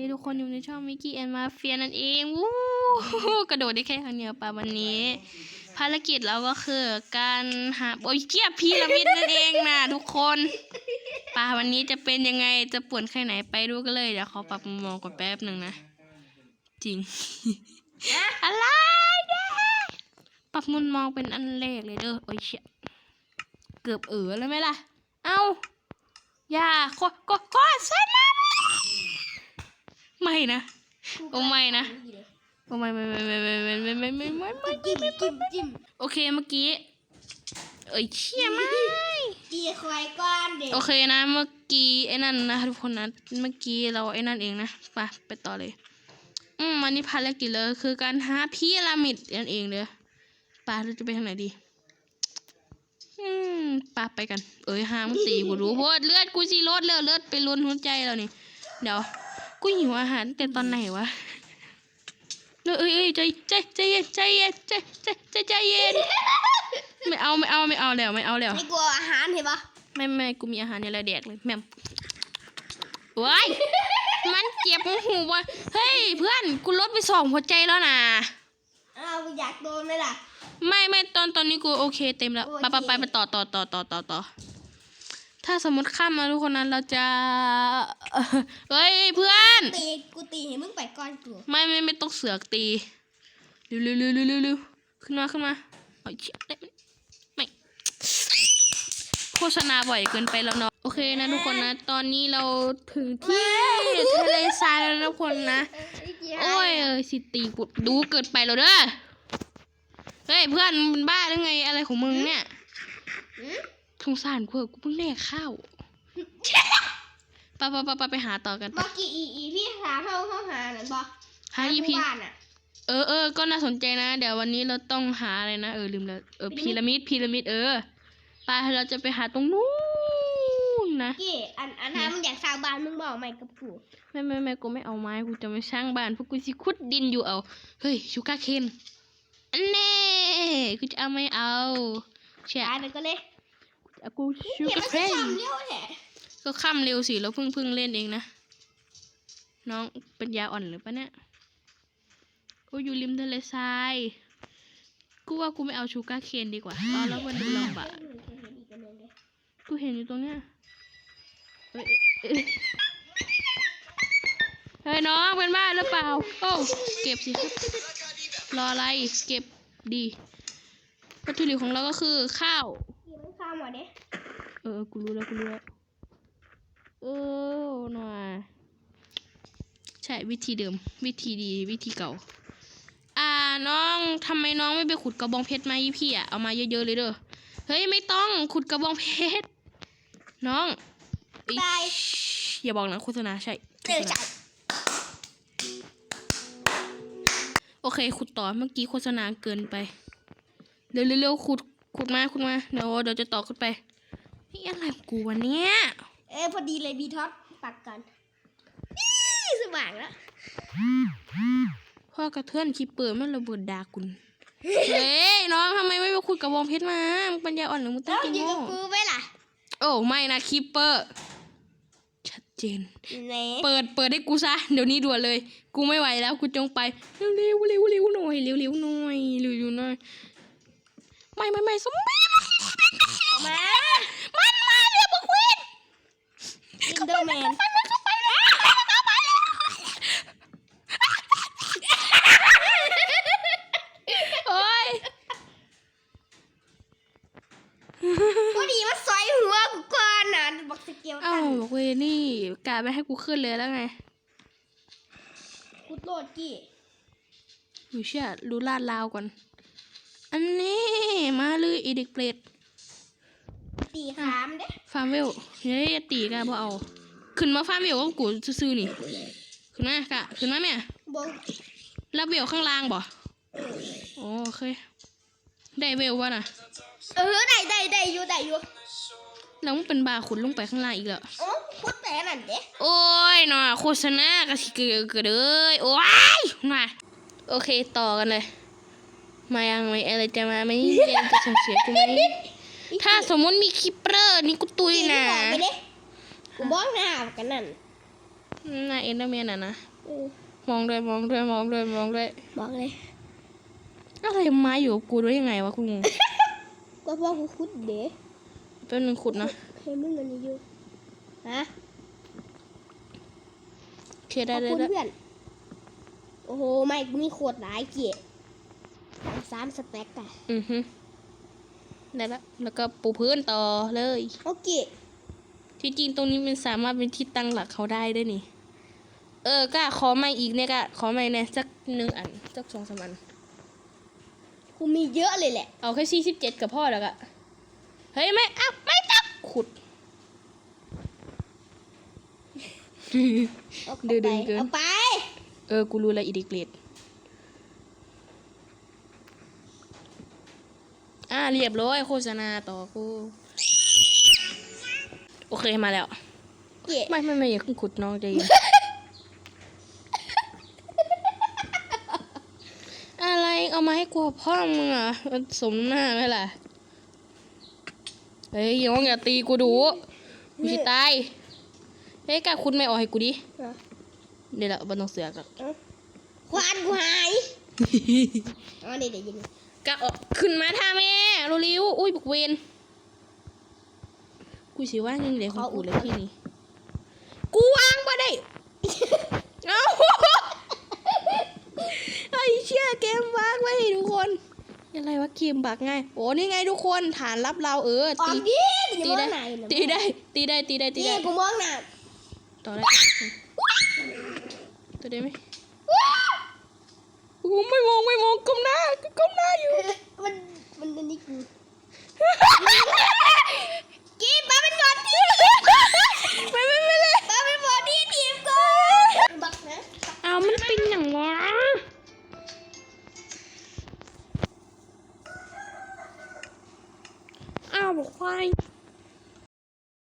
นี่ทุกคนอยู่ในช่องมิกกี้แอนมาเฟียนั่นเองวู้กระโดดได้แค่ครั้งเดียวป่ะวันนี้ ภารกิจเราก็คือการหาโอ้ยเกียบพีระมิดนั่นเองนะทุกคนป่าวันนี้จะเป็นยังไงจะป่วนแค่ไหนไปดูกันเลยเดี๋ยวขอปรับมุมมองก่อนแป๊บหนึ่งนะจริง อะไรเนี่ยปรับมุมมองเป็นอันแรกเลยเด้อโอ้ยเชี่ยเกือบเออแล้วไหมล่ะ เอ้าอย่าโคโคโคเส้นนะ ไม่นะโอ้ไม่นะโอ้ไม่ไม่ไม่ไม่ไม่ไม่ไม่ไม่ไม่ไม่จิ้มจิ้มจิ้มโอเคเมื่อกี้ เอ้ยเชี่ยไม่ตีควายก้อนเด็กโอเคนะ เมื่อกี้ไอ้นั่นนะทุกคนนะเมื่อกี้เราไอ้นั่นเองนะไปไปต่อเลย อืมวันนี้ภารกิจเลยคือการหาพีระมิดนั่นเองเด้อไป่าเราจะไปทางไหนดีอืมไป่าไปกัน เอ้ยห้ามงตีกูรู้เพราะว่าเลือดกูสีลดเลือดเลือดไปล้นหัวใจแล้วนี่เดี๋ยว กูหิวอาหารตั้งแต่ตอนไหนวะเอ้ยเอ้ยเอ้ยใจใจใจเย็นใจเย็นใจใจใจใจเย็นไม่เอาไม่เอาไม่เอาแล้วไม่เอาแล้วไม่กลัวอาหารเห็นปะไม่ไม่กูมีอาหารในระแดกเลยแม่มว้ายมันเจ็บหูวะเฮ้ยเพื่อนกูลดไปสองหัวใจแล้วนะอ้าวอยากโดนไหมล่ะ ไม่ไม่ตอนตอนนี้กูโอเคเต็มแล้วโอเคไปไปไปไปต่อต่อต่อต่อต่อต่อ ถ้าสมมติข้ามมาทุกคนนั้นเราจะเฮ้ยเพื่อน ตีกูตีให้มึงไปก้อนกูไม่ไม่ไม่ต้องเสือกตีเร็วเร็วเร็วเร็วเร็วเร็วขึ้นมาขึ้นมาเอาเชี่ยได้ไหมไม่โฆษณาบ่อยเกินไปแล้วเนาะโอเคนะทุกคนนะ ตอนนี้เราถึงที่ทะเลทรายแล้วนะทุกคนนะโอ้ยเอ้ยสิตีกูดูเกิดไปแล้วเด้อเฮ้ยเพื่อนมึงเป็นบ้าหรือไงอะไรของมึงเนี่ยหืม สงสารกูเหอะกูเพิ่งแลกข้าวไปไปไปไปไปหาต่อกันเมื่อกี้อีอีพี่หาเข้าเข้าหานั่นบอกหาอีพีบ้านอะเออเออก็น่าสนใจนะ เดี๋ยววันนี้เราต้องหาอะไรนะเออลืมแล้วเออพีระมิดพีระมิดเออไปเราจะไปหาตรงนู้นนะกี้อันอันนั้นมึงอยากสร้างบ้านมึงบอกไหมกับกูไม่ไม่ไม่กูไม่เอาไม้กูจะไม่สร้างบ้านพวกกูสิขุดดินอยู่เอาเฮ้ยชูการ์เคนอันเน่กูจะเอาไม่เอาแช่ตายเลยก็เลย กูชูเห็นการ์มันเคนทำเร็วแท้ก็ค่ำเร็วสิเราเพิ่งเพิ่งเล่นเองนะ น้องเป็นยาอ่อนหรือปะเนี่ยกูอยู่ริมทะเลทราย กูว่ากูไม่เอาชูการ์เคนดีกว่าเอาแล้วมันดูลำบากกูเห็นอยู่ตรงเนี้ยเอ้ยเอ้ยเอ้ยเฮ้ยน้องเป็นบ้าหรือเปล่า โอ้เก็บสิครับรออะไรเก็บดีวัตถุดิบของเราก็คือข้าว กี้มันข้ามมาเด้เออกูรู้แล้วกูรู้แล้วเออหน่อยใช่วิธีเดิม วิธีดีวิธีเก่า อ่าน้องทำไมน้องไม่ไปขุดกระบองเพชรมายี่พี่อะเอามาเยอะๆเลยเด้อเฮ้ยไม่ต้องขุดกระบองเพชรน้องเอ้ยได้อย่าบอกนะโฆษณาใช่เร็วจัดโอเคขุดต่อเมื่อกี้โฆษณาเกินไป เร็วๆเร็วๆขุด ขุดมาขุดมาเดี๋ยวเดี๋ยวจะต่อขึ้นไปนี่อะไรของกูวะเนี่ยเออพอดีเลยบีท็อปปักกันนี่สว่างแล้วพ่อกระเทือนคีเปิดมันระเบิดดากุนเฮ้ยน้องทำไมไม่ไปขุดกระบองเพชรมามึงปัญญาอ่อนหรือมึงตั้แล้งวใจอยู่โง่กับกูไหมล่ะ โอ้ไม่นะคีเปอร์ ชัดเจนเน่เปิดเปิดให้กูซะ เดี๋ยวนี้ด่วนเลย กูไม่ไหวแล้วกูจงไปเร็วเร็วเร็วเร็วหน่อยเร็วเร็วหน่อยเร็วเร็วหน่อย ไม่ไม่ไม่สมไม่ออกมามันมาเร็วบักวินอินเดอร์แมนโอ้ยพอดีมันซอยหัวกูก่อนน่ะบอกสเกลเอ้าตันบักเวนนี่กาไม่ให้กูขึ้นเลยแล้วไงกูโดดกี้หนูเชื่อรู้ลาดลาวก่อน อันนี้มาเลยอีเด็กเปรตตีขามเด้ฟาร์มเวลเฮ้ยอย่าตีกันบ่เอา ขึ้นมาฟาร์มเวลก็กูซื่อๆนี่ ขึ้นมากะขึ้นมาแม่บงรับเวลข้างล่างบ่โอเคได้เวลวะน่ะ เออได้ได้ได้อยู่ได้อยู่แล้วมึงเป็นบาขุนลงไปข้างล่างอีกแล้วโอ้พูดแต่นั่นเด้โอ้ยหน่อโฆษณากะสิเกิดเกิดเลยโอ้ยมาโอเคต่อกันเลย มายังไหมอะไรจะมาไหมเรียนจะส่งเสียกูไหมถ้าสมมติมีคิปเปอร์นี่กูตุยตีนะบอกไปเด้กูบอกหน้ากันนั่นน่าเอ็นเดอร์แมนอะนะเออมองด้วยมองด้วยมองด้วยมองด้วยบอกเลยอะไรมาอยู่กับกูได้ยังไงวะกูงงก็พ่อกูคุดเด้เป็นหนึ่งขุดนะให้มึงอันนี้อยู่ฮะโอเคขได้อบได้คุณได้เพื่อนโอ้โหไม่กูมีขวดหลายเกียร์ สามสแต็กอะอือฮึได้ละแล้วก็ปูพื้นต่อเลย โอเค ที่จริงตรงนี้มันสามารถเป็นที่ตั้งหลักเขาได้ด้วยนี่ เออกล้าขอใหม่อีกเนี่ยกะขอใหม่เนี่ยสักหนึ่งอันสักสองสามอันกูมีเยอะเลยแหละ เอาแค่สี่สิบเจ็ดกับพ่อแล้วกะเฮ้ยไม่เอาไม่ต้องขุดเอาดื้อไปๆเกินเอาไป เออ กูรู้แล้วอีดิเกรด อ่าเรียบร้อยโฆษณาต่อกูโอเคมาแล้วเกียร์ไม่ไม่ไม่อย่าเพิ่งขุดน้องใจเย็นอะไรเอามาให้กลัวพ่อมึงอะมันสมหน้าไหมล่ะเฮ้ยน้องอย่าตีกูดูกูจะตายเฮ้ยกล้าคุณไม่ออกให้กูดิอะเดี๋ยวละบันต้องเสือกอะเอาควานกูหายเอ๋อนี่เดี๋ยวยิง กะออกขึ้นมาท่าแม่เร็วๆอุ้ยบุกเวนกูสิว่ายังเดี๋ยวของกูเลยที่นี่กูวางมาได้เอ้าไอ้เชี่ยเกมบักไว้ดิทุกคนอะไรวะเกมบักไงโอ้นี่ไงทุกคนฐานรับเราเออออกตีดิตีอย่ามได้องหน้าอย่าตีได้ตีได้ตีได้ตีตีได้กูมองหน้าต่อได้ตัวได้ไหมโอ้ ไม่มองไม่มองก้มหน้าก้มหน้าอยู่ มันมันอันนี้กูกีบมาเป็นบอดทีไม่ไม่ไม่เลย